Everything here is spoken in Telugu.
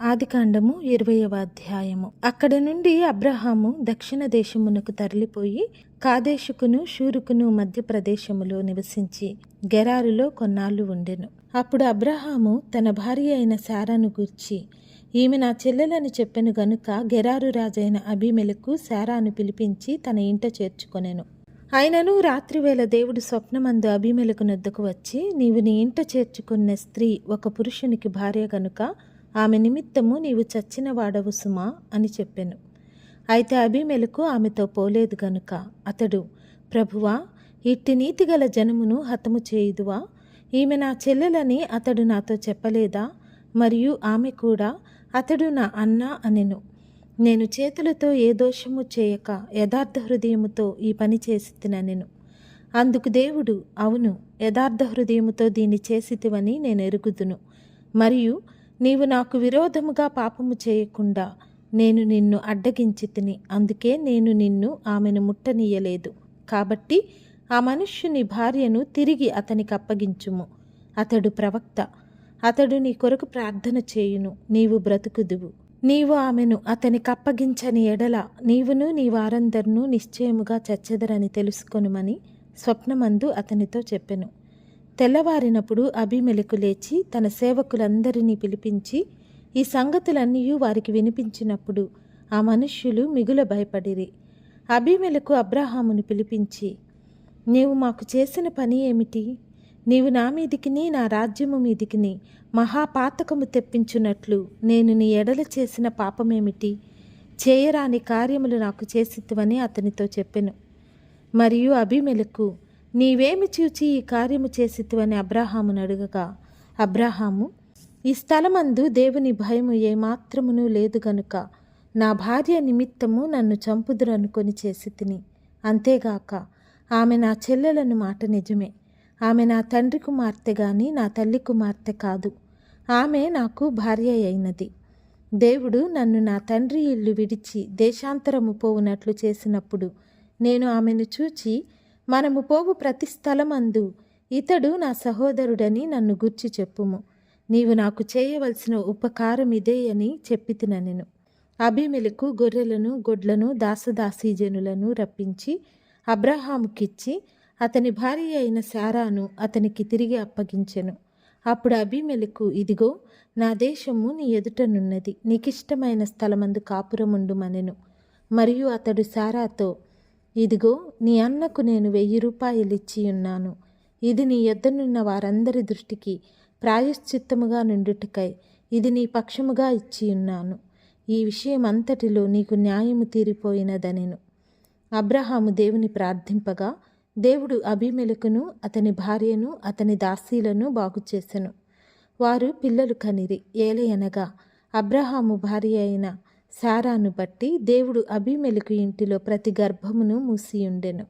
ఆదికాండము ఇరవయవ అధ్యాయము. అక్కడ నుండి అబ్రహాము దక్షిణ దేశమునకు తరలిపోయి కాదేశుకును షూరుకును మధ్య ప్రదేశములో నివసించి గెరారులో కొన్నాళ్ళు ఉండెను. అప్పుడు అబ్రహాము తన భార్య అయిన శారాను గూర్చి ఈమె నా చెల్లెలని చెప్పెను గనుక గెరారు రాజైన అభిమెలకు శారాను పిలిపించి తన ఇంట చేర్చుకొనెను. ఆయనను రాత్రివేళ దేవుడు స్వప్నమందు అభిమెలకు నొద్దకు వచ్చి నీవు నీ ఇంట చేర్చుకున్న స్త్రీ ఒక పురుషునికి భార్య గనుక ఆమె నిమిత్తము నీవు చచ్చిన వాడవు సుమా అని చెప్పెను. అయితే అభిమెలకు ఆమెతో పోలేదు గనుక అతడు ప్రభువా ఇట్టి నీతి గల జనమును హతము చేయుదువా? ఈమె నా చెల్లెలని అతడు నాతో చెప్పలేదా? మరియు ఆమె కూడా అతడు నా అన్న అనెను. నేను చేతులతో ఏ దోషము చేయక యథార్థ హృదయముతో ఈ పని చేసి అందుకు దేవుడు అవును యథార్థ హృదయముతో దీన్ని చేసితివని నేను ఎరుగుదును. మరియు నీవు నాకు విరోధముగా పాపము చేయకుండా నేను నిన్ను అడ్డగించి తిని అందుకే నేను నిన్ను ఆమెను ముట్టనీయలేదు. కాబట్టి ఆ మనుష్యుని భార్యను తిరిగి అతనికి అప్పగించుము. అతడు ప్రవక్త. అతడు నీ కొరకు ప్రార్థన చేయును. నీవు బ్రతుకుదువు. నీవు ఆమెను అతనికి అప్పగించని ఎడల నీవును నీ వారందరినూ నిశ్చయముగా చచ్చెదరని తెలుసుకొనుమని స్వప్నమందు అతనితో చెప్పెను. తెల్లవారినప్పుడు అభిమెలకు లేచి తన సేవకులందరినీ పిలిపించి ఈ సంగతులన్నీ వారికి వినిపించినప్పుడు ఆ మనుష్యులు మిగుల భయపడిరి. అభిమెలకు అబ్రహామును పిలిపించి నీవు మాకు చేసిన పని ఏమిటి? నీవు నా మీదికిని నా రాజ్యము మీదికిని మహాపాతకము తెప్పించున్నట్లు నేను నీ ఎడల చేసిన పాపమేమిటి? చేయరాని కార్యములు నాకు చేసిత్వని అతనితో చెప్పెను. మరియు అభిమెలకు నీవేమి చూచి ఈ కార్యము చేసితివని అబ్రాహామును అడుగగా అబ్రాహాము ఈ స్థలమందు దేవుని భయము ఏమాత్రమును లేదు గనుక నా భార్య నిమిత్తము నన్ను చంపుదురనుకొని చేసి తిని అంతేగాక ఆమె నా చెల్లెలను మాట నిజమే. ఆమె నా తండ్రి కుమార్తె గాని నా తల్లి కుమార్తె కాదు. ఆమె నాకు భార్య అయినది. దేవుడు నన్ను నా తండ్రి ఇల్లు విడిచి దేశాంతరము పోవునట్లు చేసినప్పుడు నేను ఆమెను చూచి మనము పోవు ప్రతి స్థలమందు ఇతడు నా సహోదరుడని నన్ను గుర్చి చెప్పుము. నీవు నాకు చేయవలసిన ఉపకారం ఇదే అని చెప్పి నేను. అభిమెలకు గొర్రెలను గొడ్లను దాసదాసీజనులను రప్పించి అబ్రహాముకిచ్చి అతని భార్య అయిన శారాను అతనికి తిరిగి అప్పగించెను. అప్పుడు అభిమెలకు ఇదిగో నా దేశము నీ ఎదుటనున్నది నీకిష్టమైన స్థలమందు కాపురముండుమనెను. మరియు అతడు శారాతో ఇదిగో నీ అన్నకు నేను వెయ్యి రూపాయలు ఇచ్చి ఉన్నాను. ఇది నీ యొద్దనున్న వారందరి దృష్టికి ప్రాయశ్చిత్తముగా నిండుటకై ఇది నీ పక్షముగా ఇచ్చి ఉన్నాను. ఈ విషయం అంతటిలో నీకు న్యాయము తీరిపోయినదనెను. అబ్రహాము దేవుని ప్రార్థింపగా దేవుడు అభిమెలకును అతని భార్యను అతని దాసీలను బాగుచేసెను వారు పిల్లలు కనిరి ఏలయనగా అబ్రహాము భార్య అయిన సారాను బట్టి దేవుడు అభిమెలకు ఇంటిలో ప్రతి గర్భమును మూసియుండెను.